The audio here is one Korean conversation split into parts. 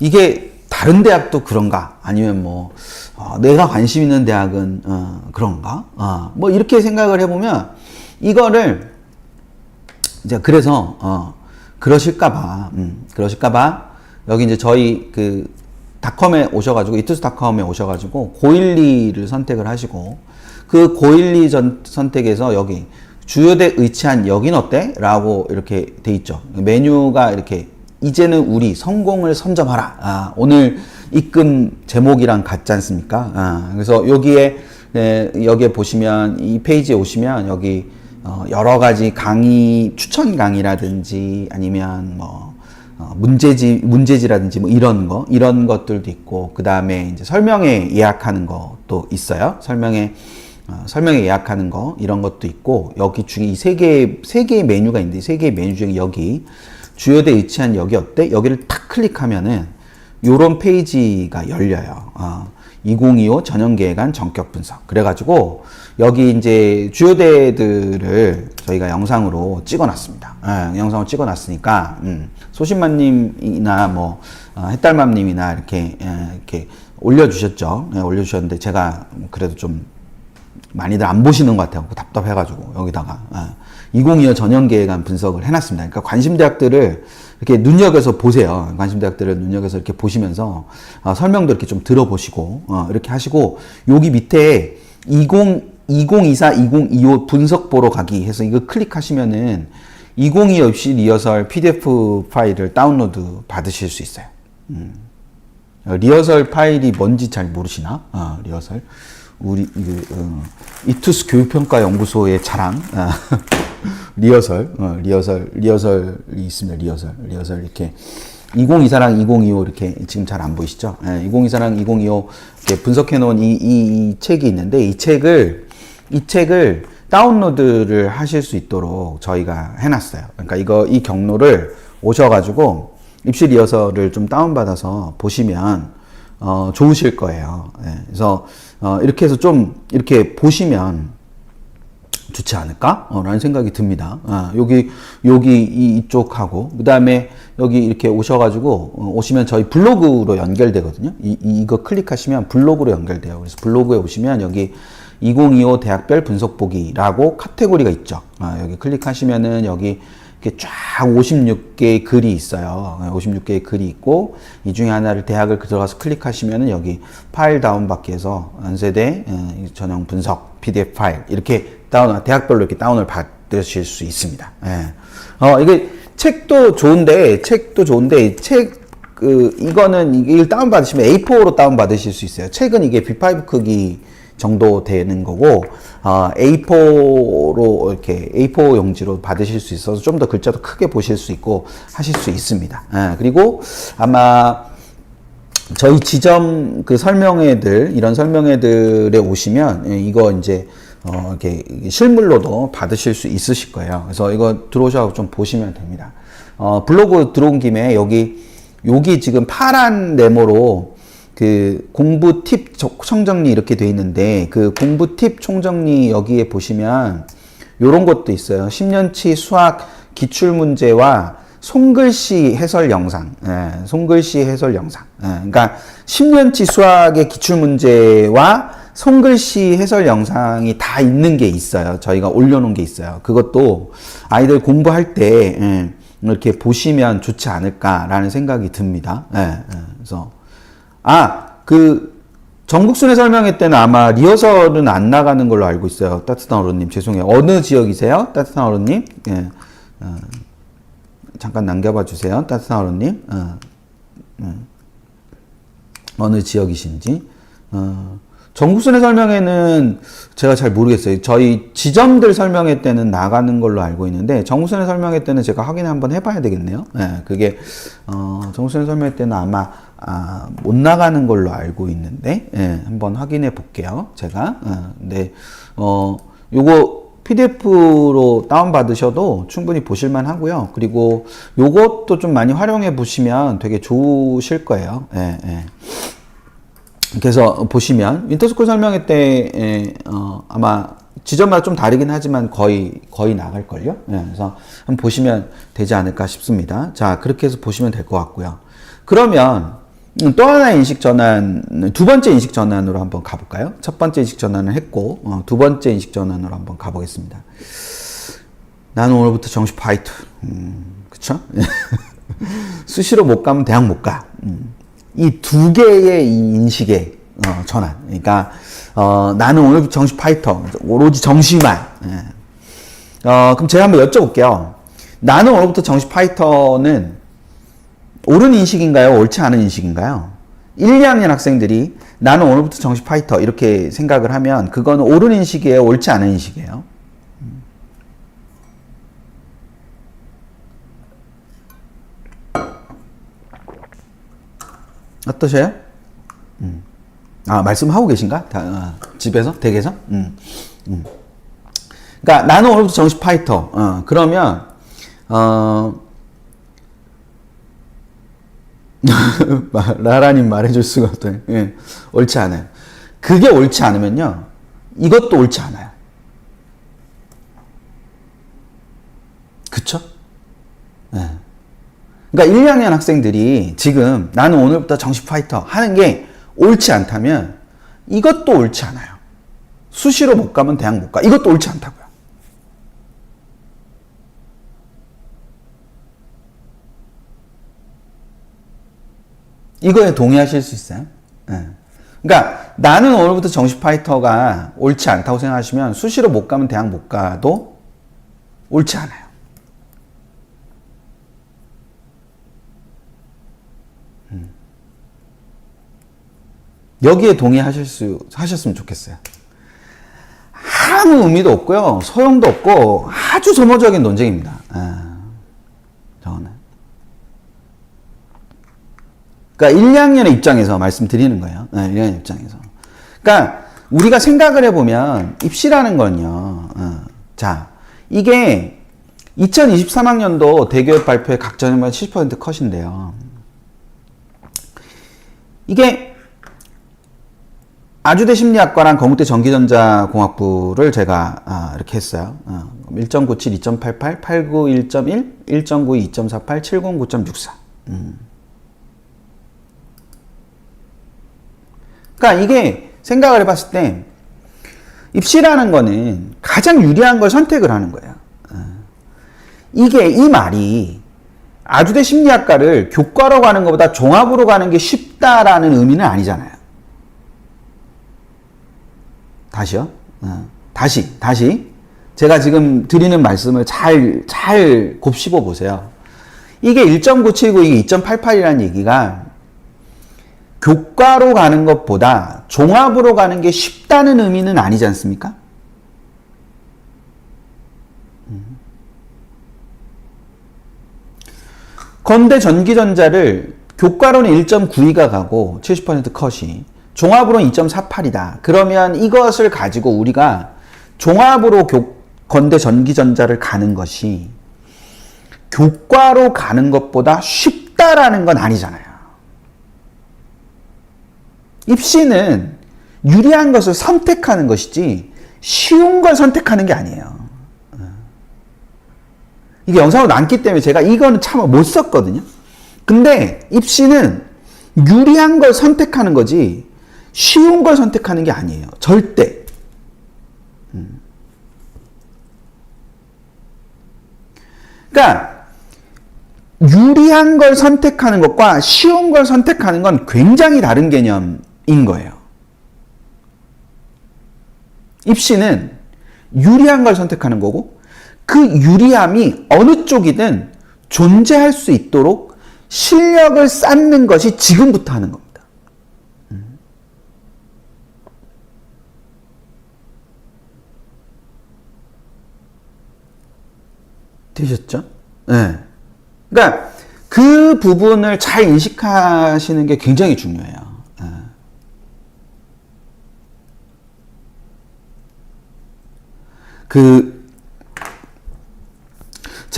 이게 다른 대학도 그런가? 아니면 뭐 어, 내가 관심 있는 대학은 어, 그런가? 어, 뭐 이렇게 생각을 해보면 이거를 이제 그래서 어, 그러실까봐 음, 그러실까봐 여기 이제 저희 그 닷컴에 오셔가지고 이투스 닷컴에 오셔가지고 고12를 선택을 하시고 그 고12 전, 선택에서 여기 주요대 의치한 여긴 어때? 라고 이렇게 돼 있죠. 메뉴가 이렇게 이제는 우리 성공을 선점하라. 아, 오늘 입금 제목이랑 같지 않습니까? 아, 그래서 여기에 에, 여기에 보시면 이 페이지에 오시면 여기 어, 여러 가지 강의 추천 강의라든지 아니면 뭐 어, 문제지 문제지라든지 뭐 이런 거 이런 것들도 있고 그 다음에 이제 설명회 예약하는 것도 있어요. 설명회 어, 설명회 예약하는 거 이런 것도 있고 여기 중에 이 세 개 세 개의 메뉴가 있는데 이세 개의 메뉴 중에 여기 주요대 위치한 여기 어때? 여기를 탁 클릭하면은 요런 페이지가 열려요. 어, 2025 전형 계획안 전격 분석. 그래가지고 여기 이제 주요대들을 저희가 영상으로 찍어놨습니다. 예, 영상을 찍어놨으니까 음, 소신만님이나 뭐 어, 햇달맘님이나 이렇게 예, 이렇게 올려주셨죠. 예, 올려주셨는데 제가 그래도 좀 많이들 안 보시는 것 같아요. 답답해가지고 여기다가 아, 2025 전형 계획안 분석을 해놨습니다. 그러니까 관심 대학들을 이렇게 눈여겨서 보세요. 관심 대학들을 눈여겨서 이렇게 보시면서 아, 설명도 이렇게 좀 들어보시고 어, 이렇게 하시고 여기 밑에 20 2024, 2025 분석 보러 가기 해서 이거 클릭하시면은 2025 입시 리허설 PDF 파일을 다운로드 받으실 수 있어요. 음. 리허설 파일이 뭔지 잘 모르시나? 아, 리허설. 우리 그, 어, 이투스 교육평가 연구소의 자랑. 아, 리허설, 어, 리허설, 리허설이 있습니다. 리허설, 리허설 이렇게 2024랑 2025 이렇게 지금 잘 안 보이시죠? 예, 2024랑 2025 이렇게 분석해 놓은 이, 이, 이 책이 있는데 이 책을 이 책을 다운로드를 하실 수 있도록 저희가 해놨어요. 그러니까 이거 이 경로를 오셔가지고 입시 리허설을 좀 다운받아서 보시면 어, 좋으실 거예요. 예, 그래서 어, 이렇게 해서 좀 이렇게 보시면 좋지 않을까? 어, 라는 생각이 듭니다. 아, 여기, 여기 이, 이쪽하고, 그 다음에 여기 이렇게 오셔가지고, 어, 오시면 저희 블로그로 연결되거든요. 이, 이, 이거 클릭하시면 블로그로 연결돼요. 그래서 블로그에 오시면 여기 2025 대학별 분석 보기라고 카테고리가 있죠. 아, 여기 클릭하시면은 여기 이렇게 쫙 56개의 글이 있어요. 56개의 글이 있고 이 중에 하나를 대학을 들어가서 클릭하시면은 여기 파일 다운받기 해서 연세대 어, 전형 분석 PDF 파일 이렇게 다운 대학별로 이렇게 다운을 받으실 수 있습니다. 예. 어 이게 책도 좋은데 책도 좋은데 책 그 이거는 이걸 다운 받으시면 A4로 다운 받으실 수 있어요. 책은 이게 B5 크기 정도 되는 거고 어, A4로 이렇게 A4 용지로 받으실 수 있어서 좀 더 글자도 크게 보실 수 있고 하실 수 있습니다. 예, 그리고 아마 저희 지점 그 설명회들 이런 설명회들에 오시면 예, 이거 이제 어, 이렇게 실물로도 받으실 수 있으실 거예요. 그래서 이거 들어오셔서 좀 보시면 됩니다. 어, 블로그 들어온 김에 여기 여기 지금 파란 네모로 그 공부 팁 총정리 이렇게 돼 있는데 그 공부 팁 총정리 여기에 보시면 요런 것도 있어요. 10년치 수학 기출 문제와 손글씨 해설 영상, 예, 손글씨 해설 영상. 예, 그러니까 10년치 수학의 기출 문제와 손글씨 해설 영상이 다 있는 게 있어요. 저희가 올려놓은 게 있어요. 그것도 아이들 공부할 때 예, 이렇게 보시면 좋지 않을까라는 생각이 듭니다. 예, 예, 그래서 아, 그 전국순회 설명회 때는 아마 리허설은 안 나가는 걸로 알고 있어요. 따뜻한 어른님 죄송해요. 어느 지역이세요? 따뜻한 어른님? 예. 어, 잠깐 남겨봐 주세요. 따뜻한 어른님. 어, 어. 어느 지역이신지. 어, 전국순회 설명회는 제가 잘 모르겠어요. 저희 지점들 설명회 때는 나가는 걸로 알고 있는데 전국순회 설명회 때는 제가 확인 한번 해봐야 되겠네요. 예, 그게 어, 전국순회 설명회 때는 아마 아, 못 나가는 걸로 알고 있는데 예, 한번 확인해 볼게요. 제가. 어, 근데 어, 요거 PDF로 다운받으셔도 충분히 보실만 하고요. 그리고 요것도 좀 많이 활용해 보시면 되게 좋으실 거예요. 예, 예. 그래서 보시면 윈터스쿨 설명회 때 에, 어, 아마 지점마다 좀 다르긴 하지만 거의 거의 나갈 걸요. 예, 그래서 한번 보시면 되지 않을까 싶습니다. 자 그렇게 해서 보시면 될 것 같고요. 그러면 음, 또 하나의 인식 전환, 두 번째 인식 전환으로 한번 가볼까요? 첫 번째 인식 전환을 했고, 어, 두 번째 인식 전환으로 한번 가보겠습니다. 나는 오늘부터 정식 파이터. 음, 그쵸? 수시로 못 가면 대학 못 가. 음. 이 두 개의 이 인식의 어, 전환. 그러니까, 어, 나는 오늘부터 정식 파이터. 오로지 정시만. 예. 어, 그럼 제가 한번 여쭤볼게요. 나는 오늘부터 정식 파이터는 옳은 인식인가요? 옳지 않은 인식인가요? 1, 2학년 학생들이 나는 오늘부터 정식 파이터 이렇게 생각을 하면 그거는 옳은 인식이에요? 옳지 않은 인식이에요? 어떠세요? 음. 아, 말씀하고 계신가? 다, 어, 집에서? 댁에서? 음. 음. 그러니까 나는 오늘부터 정식 파이터. 어, 그러면 어, 라라님 말해줄 수가 없어요. 예, 옳지 않아요. 그게 옳지 않으면요, 이것도 옳지 않아요. 그쵸? 예. 그러니까 1, 2학년 학생들이 지금 나는 오늘부터 정식 파이터 하는 게 옳지 않다면 이것도 옳지 않아요. 수시로 못 가면 대학 못 가. 이것도 옳지 않다고요. 이거에 동의하실 수 있어요? 네. 그러니까 나는 오늘부터 정식 파이터가 옳지 않다고 생각하시면 수시로 못 가면 대학 못 가도 옳지 않아요. 음. 여기에 동의하실 수 하셨으면 좋겠어요. 아무 의미도 없고요, 소용도 없고 아주 소모적인 논쟁입니다. 아, 저는. 그러니까 1, 2학년의 입장에서 말씀드리는 거예요. 네, 1학년 입장에서. 그러니까 우리가 생각을 해보면 입시라는 건요. 어, 자, 이게 2023학년도 대교육 발표의 각 전형만 70% 컷인데요. 이게 아주대 심리학과랑 건국대 전기전자공학부를 제가 아, 이렇게 했어요. 어, 1.97, 2.88, 89, 1.1, 1.92, 2.48, 70, 9.64. 음. 그러니까 이게 생각을 해봤을 때 입시라는 거는 가장 유리한 걸 선택을 하는 거예요. 어. 이게 이 말이 아주대 심리학과를 교과로 가는 것보다 종합으로 가는 게 쉽다라는 의미는 아니잖아요. 다시요. 어. 다시, 다시. 제가 지금 드리는 말씀을 잘, 잘 곱씹어 보세요. 이게 1.979, 이게 2.88이라는 얘기가 교과로 가는 것보다 종합으로 가는 게 쉽다는 의미는 아니지 않습니까? 건대 전기전자를 교과로는 1.92가 가고 70% 컷이 종합으로는 2.48이다. 그러면 이것을 가지고 우리가 종합으로 교, 건대 전기전자를 가는 것이 교과로 가는 것보다 쉽다라는 건 아니잖아요. 입시는 유리한 것을 선택하는 것이지 쉬운 걸 선택하는 게 아니에요. 이게 영상으로 남기 때문에 제가 이거는 참 못 썼거든요. 근데 입시는 유리한 걸 선택하는 거지 쉬운 걸 선택하는 게 아니에요. 절대. 음. 그러니까 유리한 걸 선택하는 것과 쉬운 걸 선택하는 건 굉장히 다른 개념인 거예요. 입시는 유리한 걸 선택하는 거고 그 유리함이 어느 쪽이든 존재할 수 있도록 실력을 쌓는 것이 지금부터 하는 겁니다. 음. 되셨죠? 네. 그러니까 그 부분을 잘 인식하시는 게 굉장히 중요해요. 네. 그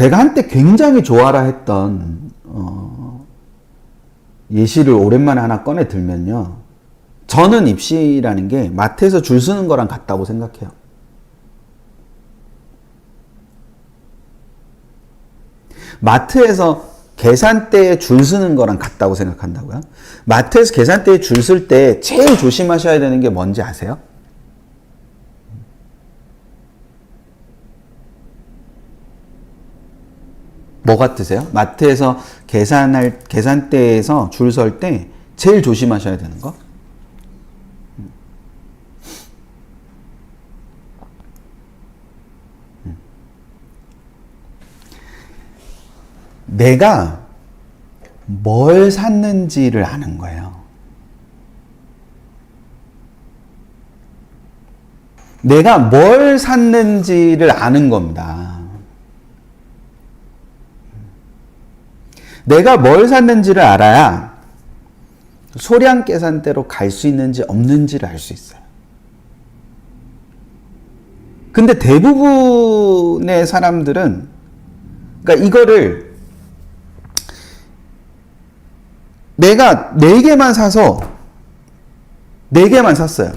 제가 한때 굉장히 좋아라 했던 어, 예시를 오랜만에 하나 꺼내 들면요. 저는 입시라는 게 마트에서 줄 서는 거랑 같다고 생각해요. 마트에서 계산대에 줄 서는 거랑 같다고 생각한다고요? 마트에서 계산대에 줄 쓸 때 제일 조심하셔야 되는 게 뭔지 아세요? 뭐 같으세요? 마트에서 계산할 계산대에서 줄 설 때 제일 조심하셔야 되는 거? 내가 뭘 샀는지를 아는 거예요. 내가 뭘 샀는지를 아는 겁니다. 내가 뭘 샀는지를 알아야 소량 계산대로 갈 수 있는지 없는지를 알 수 있어요. 근데 대부분의 사람들은 그러니까 이거를 내가 네 개만 사서 네 개만 샀어요.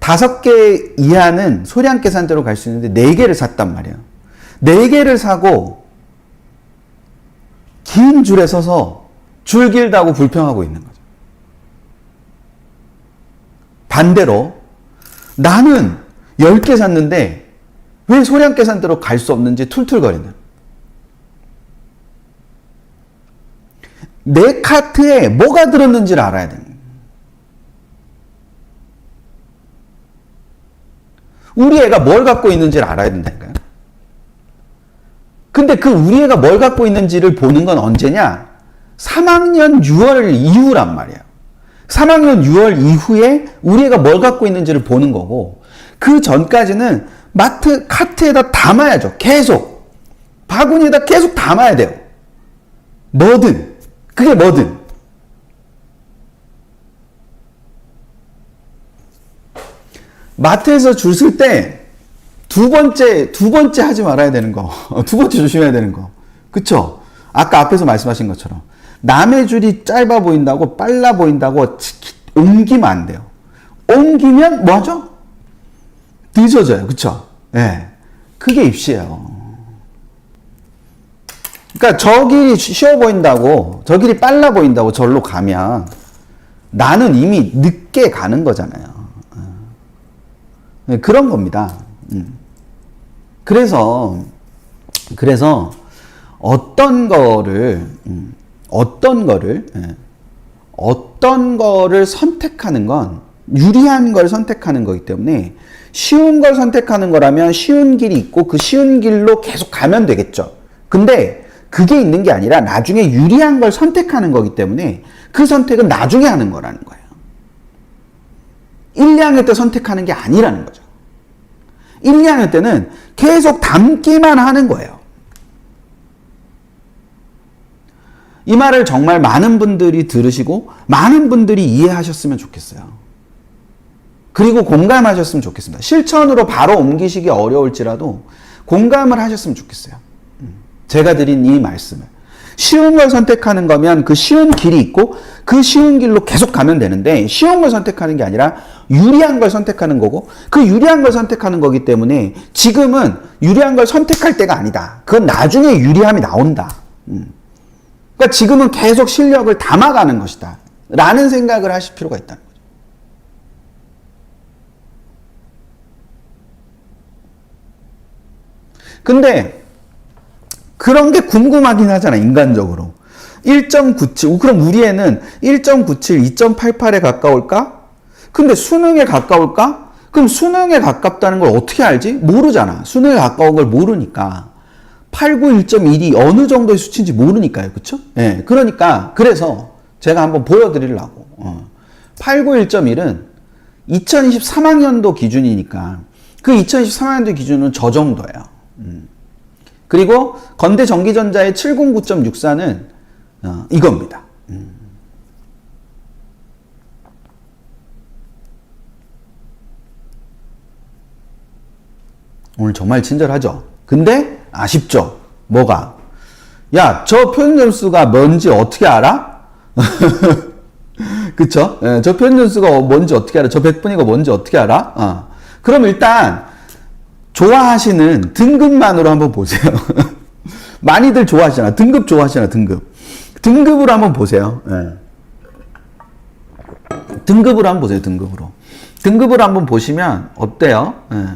다섯 개 이하는 소량 계산대로 갈 수 있는데 네 개를 샀단 말이에요. 네 개를 사고 긴 줄에 서서 줄 길다고 불평하고 있는 거죠. 반대로 나는 10개 샀는데 왜 소량 계산대로 갈 수 없는지 툴툴거리는 내 카트에 뭐가 들었는지를 알아야 됩니다. 우리 애가 뭘 갖고 있는지를 알아야 된다니까요. 근데 그 우리 애가 뭘 갖고 있는지를 보는 건 언제냐? 3학년 6월 이후란 말이에요. 3학년 6월 이후에 우리 애가 뭘 갖고 있는지를 보는 거고, 그 전까지는 마트, 카트에다 담아야죠. 계속. 바구니에다 계속 담아야 돼요. 뭐든. 그게 뭐든. 마트에서 줄 쓸 때 두 번째, 두 번째 하지 말아야 되는 거. 두 번째 조심해야 되는 거. 그쵸? 아까 앞에서 말씀하신 것처럼. 남의 줄이 짧아 보인다고, 빨라 보인다고 옮기면 안 돼요. 옮기면 뭐 하죠? 늦어져요. 그쵸? 예. 네. 그게 입시예요. 그러니까 저 길이 쉬워 보인다고, 저 길이 빨라 보인다고 절로 가면 나는 이미 늦게 가는 거잖아요. 네, 그런 겁니다. 음. 그래서 그래서 어떤 거를 음, 어떤 거를 예, 어떤 거를 선택하는 건 유리한 걸 선택하는 거기 때문에 쉬운 걸 선택하는 거라면 쉬운 길이 있고 그 쉬운 길로 계속 가면 되겠죠. 근데 그게 있는 게 아니라 나중에 유리한 걸 선택하는 거기 때문에 그 선택은 나중에 하는 거라는 거예요. 1, 2학년 때 선택하는 게 아니라는 거죠. 1, 2학년 때는 계속 담기만 하는 거예요. 이 말을 정말 많은 분들이 들으시고 많은 분들이 이해하셨으면 좋겠어요. 그리고 공감하셨으면 좋겠습니다. 실천으로 바로 옮기시기 어려울지라도 공감을 하셨으면 좋겠어요. 음. 제가 드린 이 말씀을. 쉬운 걸 선택하는 거면 그 쉬운 길이 있고 그 쉬운 길로 계속 가면 되는데 쉬운 걸 선택하는 게 아니라 유리한 걸 선택하는 거고 그 유리한 걸 선택하는 거기 때문에 지금은 유리한 걸 선택할 때가 아니다. 그건 나중에 유리함이 나온다. 음. 그러니까 지금은 계속 실력을 담아가는 것이다. 라는 생각을 하실 필요가 있다는 거죠. 근데 그런 게 궁금하긴 하잖아, 인간적으로. 1.97, 그럼 우리 애는 1.97, 2.88에 가까울까? 근데 수능에 가까울까? 그럼 수능에 가깝다는 걸 어떻게 알지? 모르잖아. 수능에 가까운 걸 모르니까. 89, 1.1이 어느 정도의 수치인지 모르니까요. 그쵸? 예. 네, 그러니까, 그래서 제가 한번 보여드리려고. 어. 89, 1.1은 2023학년도 기준이니까 그 2023학년도 기준은 저 정도예요. 음. 그리고 건대 전기전자의 709.64는 어, 이겁니다. 음. 오늘 정말 친절하죠? 근데 아쉽죠? 뭐가? 야, 저 표현 점수가 뭔지 어떻게 알아? 그쵸? 예, 저 표현 점수가 뭔지 어떻게 알아? 저 100분이가 뭔지 어떻게 알아? 어. 그럼 일단, 좋아하시는 등급만으로 한번 보세요. 많이들 좋아하시잖아. 등급 좋아하시잖아, 등급. 등급으로 한번 보세요. 예. 등급으로 한번 보세요. 등급으로. 등급으로 한번 보시면 어때요? 예.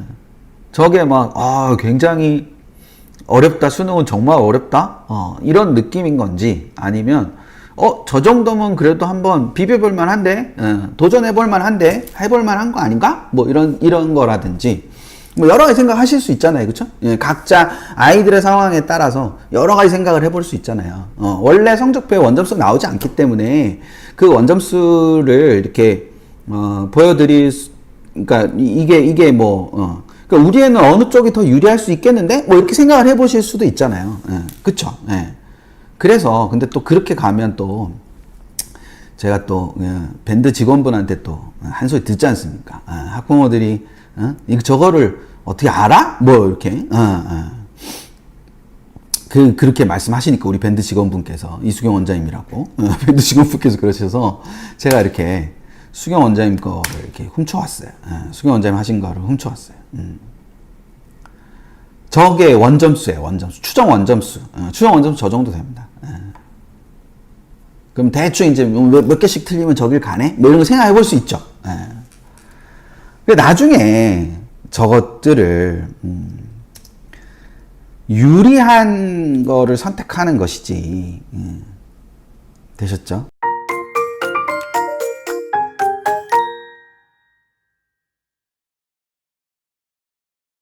저게 막 아, 굉장히 어렵다. 수능은 정말 어렵다. 어, 이런 느낌인 건지 아니면 어, 저 정도면 그래도 한번 비벼볼 만한데, 예, 도전해볼 만한데, 해볼 만한 거 아닌가? 뭐 이런, 이런 거라든지, 뭐 여러 가지 생각하실 수 있잖아요. 그쵸? 예, 각자 아이들의 상황에 따라서 여러 가지 생각을 해볼 수 있잖아요. 어, 원래 성적표에 원점수 나오지 않기 때문에 그 원점수를 이렇게, 어, 보여드릴 수, 그러니까 이- 이게, 이게 뭐, 어, 그러니까 우리 애는 어느 쪽이 더 유리할 수 있겠는데? 뭐 이렇게 생각을 해보실 수도 있잖아요. 예, 그쵸? 예. 그래서 근데 또 그렇게 가면 또 제가 또 예, 밴드 직원분한테 또 한 소리 듣지 않습니까? 아, 학부모들이 어? 이거 저거를 어떻게 알아? 뭐 이렇게 어, 어. 그 그렇게 말씀하시니까 우리 밴드 직원분께서 이수경 원장님이라고 어, 밴드 직원분께서 그러셔서 제가 이렇게 수경 원장님 거를 이렇게 훔쳐왔어요. 예, 수경 원장님 하신 거를 훔쳐왔어요. 음. 저게 원점수예요, 원점수. 추정 원점수. 어, 추정 원점수 저 정도 됩니다. 예. 그럼 대충 이제 뭐 몇, 몇 개씩 틀리면 저길 가네? 뭐 이런 거 생각해 볼 수 있죠. 예. 근데 나중에 저것들을, 음, 유리한 거를 선택하는 것이지. 음. 되셨죠?